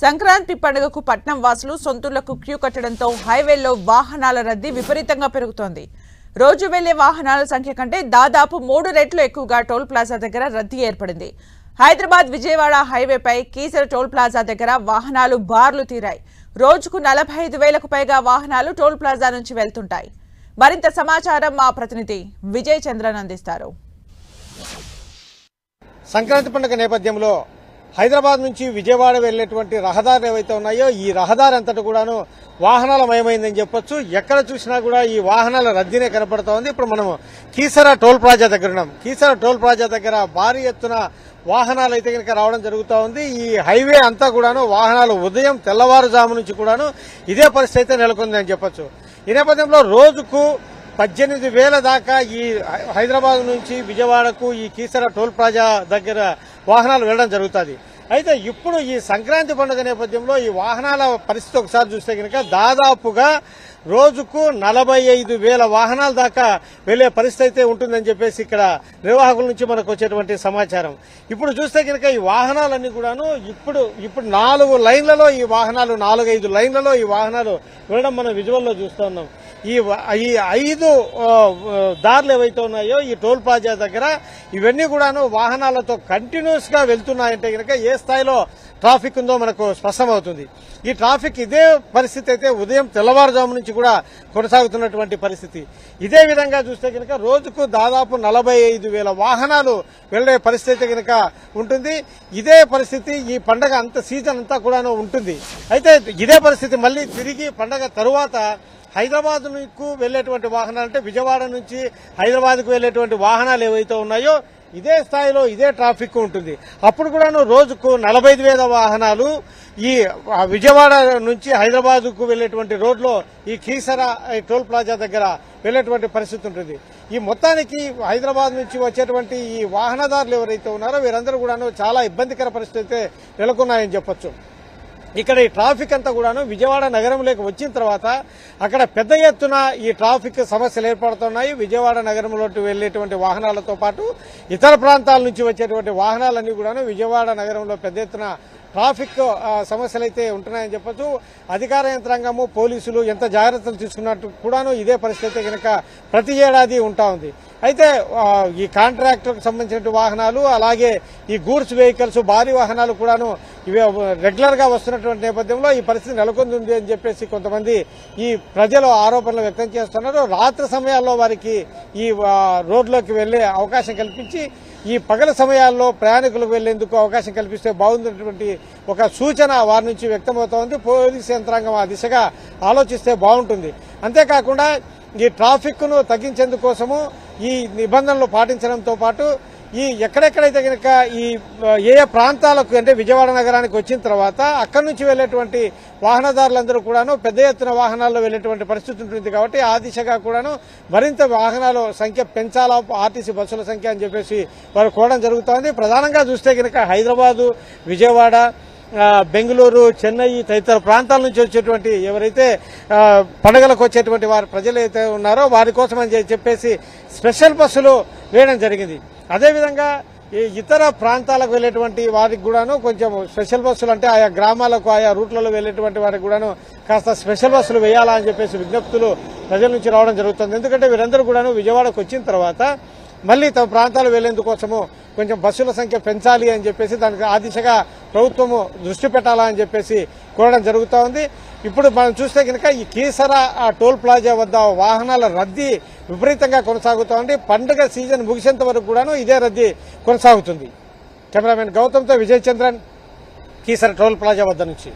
సంక్రాంతి పండుగకు పట్నం వాసులు సొంతులకు క్యూ కట్టడంతో హైవేల్లో వాహనాల రద్దీ విపరీతంగా పెరుగుతోంది. రోజు వెళ్ళే వాహనాల సంఖ్య కంటే దాదాపు మూడు రెట్లు ఎక్కువగా టోల్ ప్లాజా దగ్గర రద్దీ ఏర్పడింది. హైదరాబాద్ విజయవాడ హైవేపై కీసర టోల్ ప్లాజా దగ్గర వాహనాలు బార్లు తీరాయి. రోజుకు నలభై ఐదు వేలకు పైగా వాహనాలు టోల్ ప్లాజా నుంచి వెళ్తుంటాయి. మరింత సమాచారం మా ప్రతినిధి విజయ్ చంద్రన్ అందిస్తారు. సంక్రాంతి పండుగ నేపథ్యంలో హైదరాబాద్ నుంచి విజయవాడ వెళ్ళేటువంటి రహదారులు ఏవైతే ఉన్నాయో ఈ రహదారి అంతటి కూడాను వాహనాల మయమైందని చెప్పొచ్చు. ఎక్కడ చూసినా కూడా ఈ వాహనాల రద్దీనే కనపడుతోంది. ఇప్పుడు మనము కీసర టోల్ ప్లాజా దగ్గర ఉన్నాం. కీసర టోల్ ప్లాజా దగ్గర భారీ ఎత్తున వాహనాలు అయితే కనుక రావడం జరుగుతూ ఉంది ఈ హైవే అంతా కూడాను వాహనాలు ఉదయం తెల్లవారుజాము నుంచి కూడాను ఇదే పరిస్థితి అయితే నెలకొంది అని చెప్పొచ్చు. ఈ నేపథ్యంలో రోజుకు పద్దెనిమిది వేల దాకా ఈ హైదరాబాద్ నుంచి విజయవాడకు ఈ కీసర టోల్ ప్లాజా దగ్గర వాహనాలు వెళ్ళడం జరుగుతుంది. అయితే ఇప్పుడు ఈ సంక్రాంతి పండుగ నేపథ్యంలో ఈ వాహనాల పరిస్థితి ఒకసారి చూస్తే కనుక దాదాపుగా రోజుకు నలభై ఐదు వేల వాహనాల దాకా వెళ్ళే పరిస్థితి అయితే ఉంటుందని చెప్పేసి ఇక్కడ నిర్వాహకుల నుంచి మనకు వచ్చేటువంటి సమాచారం. ఇప్పుడు చూస్తే కనుక ఈ వాహనాలన్నీ కూడాను ఇప్పుడు ఇప్పుడు నాలుగు లైన్లలో ఈ వాహనాలు నాలుగైదు లైన్లలో ఈ వాహనాలు వెళ్ళడం మనం విజువల్లో చూస్తున్నాం ఈ ఈ ఐదు దారులు ఏవైతే ఉన్నాయో ఈ టోల్ ప్లాజా దగ్గర ఇవన్నీ కూడాను వాహనాలతో కంటిన్యూస్గా వెళ్తున్నాయంటే కనుక ఏ స్థాయిలో ట్రాఫిక్ ఉందో మనకు స్పష్టమవుతుంది. ఈ ట్రాఫిక్ ఇదే పరిస్థితి అయితే ఉదయం తెల్లవారుజాము నుంచి కూడా కొనసాగుతున్నటువంటి పరిస్థితి. ఇదే విధంగా చూస్తే కనుక రోజుకు దాదాపు నలభై ఐదు వేల వాహనాలు వెళ్ళే పరిస్థితి కనుక ఉంటుంది. ఇదే పరిస్థితి ఈ పండగ అంత సీజన్ అంతా కూడాను ఉంటుంది. అయితే ఇదే పరిస్థితి మళ్ళీ తిరిగి పండగ తరువాత హైదరాబాద్కు వెళ్ళేటువంటి వాహనాలు అంటే విజయవాడ నుంచి హైదరాబాద్కు వెళ్ళేటువంటి వాహనాలు ఏవైతే ఉన్నాయో ఇదే స్థాయిలో ఇదే ట్రాఫిక్ ఉంటుంది. అప్పుడు కూడాను రోజుకు నలభై ఐదు వేల వాహనాలు ఈ విజయవాడ నుంచి హైదరాబాద్కు వెళ్ళేటువంటి రోడ్లో ఈ కీసర ఈ టోల్ ప్లాజా దగ్గర వెళ్ళేటువంటి పరిస్థితి ఉంటుంది. ఈ మొత్తానికి హైదరాబాద్ నుంచి వచ్చేటువంటి ఈ వాహనదారులు ఎవరైతే ఉన్నారో వీరందరూ కూడాను చాలా ఇబ్బందికర పరిస్థితి అయితే నెలకొన్నాయని చెప్పొచ్చు. ఇక్కడ ఈ ట్రాఫిక్ అంతా కూడాను విజయవాడ నగరంలోకి వచ్చిన తర్వాత అక్కడ పెద్ద ఎత్తున ఈ ట్రాఫిక్ సమస్యలు ఏర్పడుతున్నాయి. విజయవాడ నగరంలోకి వెళ్ళేటువంటి వాహనాలతో పాటు ఇతర ప్రాంతాల నుంచి వచ్చేటువంటి వాహనాలన్నీ కూడాను విజయవాడ నగరంలో పెద్ద ఎత్తున ట్రాఫిక్ సమస్యలు అయితే ఉంటున్నాయని చెప్పొచ్చు. అధికార యంత్రాంగము పోలీసులు ఎంత జాగ్రత్తలు తీసుకున్నట్టు కూడాను ఇదే పరిస్థితి కనుక ప్రతి ఏడాది ఉంటా ఉంది. అయితే ఈ కాంట్రాక్టర్కు సంబంధించిన వాహనాలు అలాగే ఈ గూడ్స్ వెహికల్స్ భారీ వాహనాలు కూడాను ఇవి రెగ్యులర్గా వస్తున్నటువంటి నేపథ్యంలో ఈ పరిస్థితి నెలకొంది అని చెప్పేసి కొంతమంది ఈ ప్రజలు ఆరోపణలు వ్యక్తం చేస్తున్నారు. రాత్రి సమయాల్లో వారికి ఈ రోడ్లోకి వెళ్ళే అవకాశం కల్పించి ఈ పగల సమయాల్లో ప్రయాణికులకు వెళ్ళేందుకు అవకాశం కల్పిస్తే బాగుందన్నటువంటి ఒక సూచన వారి నుంచి వ్యక్తమవుతోంది. పోలీసు యంత్రాంగం ఆ దిశగా ఆలోచిస్తే బాగుంటుంది. అంతేకాకుండా ఈ ట్రాఫిక్ను తగ్గించేందుకోసము ఈ నిబంధనలు పాటించడంతో పాటు ఈ ఎక్కడెక్కడైతే కనుక ఈ ఏ ఏ ప్రాంతాలకు అంటే విజయవాడ నగరానికి వచ్చిన తర్వాత అక్కడి నుంచి వెళ్ళేటువంటి వాహనదారులందరూ కూడాను పెద్ద ఎత్తున వాహనాల్లో వెళ్ళేటువంటి పరిస్థితి ఉంటుంది కాబట్టి ఆ దిశగా కూడాను మరింత వాహనాల సంఖ్య పెంచాలా ఆర్టీసీ బస్సుల సంఖ్య అని చెప్పేసి వారు కోవడం జరుగుతోంది. ప్రధానంగా చూస్తే కనుక హైదరాబాదు విజయవాడ బెంగళూరు చెన్నై తదితర ప్రాంతాల నుంచి వచ్చేటువంటి ఎవరైతే పండుగలకు వచ్చేటువంటి వారి ప్రజలు అయితే ఉన్నారో వారి కోసం అని చెప్పేసి స్పెషల్ బస్సులు వేయడం జరిగింది. అదేవిధంగా ఈ ఇతర ప్రాంతాలకు వెళ్ళేటువంటి వారికి కూడాను కొంచెం స్పెషల్ బస్సులు అంటే ఆయా గ్రామాలకు ఆయా రూట్లలో వెళ్ళేటువంటి వారికి కూడాను కాస్త స్పెషల్ బస్సులు వేయాలా అని చెప్పేసి విజ్ఞప్తులు ప్రజల నుంచి రావడం జరుగుతుంది. ఎందుకంటే వీరందరూ కూడాను విజయవాడకు వచ్చిన తర్వాత మళ్ళీ తమ ప్రాంతాలు వెళ్ళేందుకోసము కొంచెం బస్సుల సంఖ్య పెంచాలి అని చెప్పేసి దానికి ఆ దిశగా ప్రభుత్వము దృష్టి పెట్టాలా అని చెప్పేసి కోరడం జరుగుతూ ఉంది. ఇప్పుడు మనం చూస్తే కనుక ఈ కీసర ఆ టోల్ ప్లాజా వద్ద వాహనాల రద్దీ విపరీతంగా కొనసాగుతోంది పండుగ సీజన్ ముగిసేంత వరకు కూడాను ఇదే రద్దీ కొనసాగుతుంది. కెమెరామెన్ గౌతమ్తో విజయ్ చంద్రన్ కీసర టోల్ ప్లాజా వద్ద నుంచి.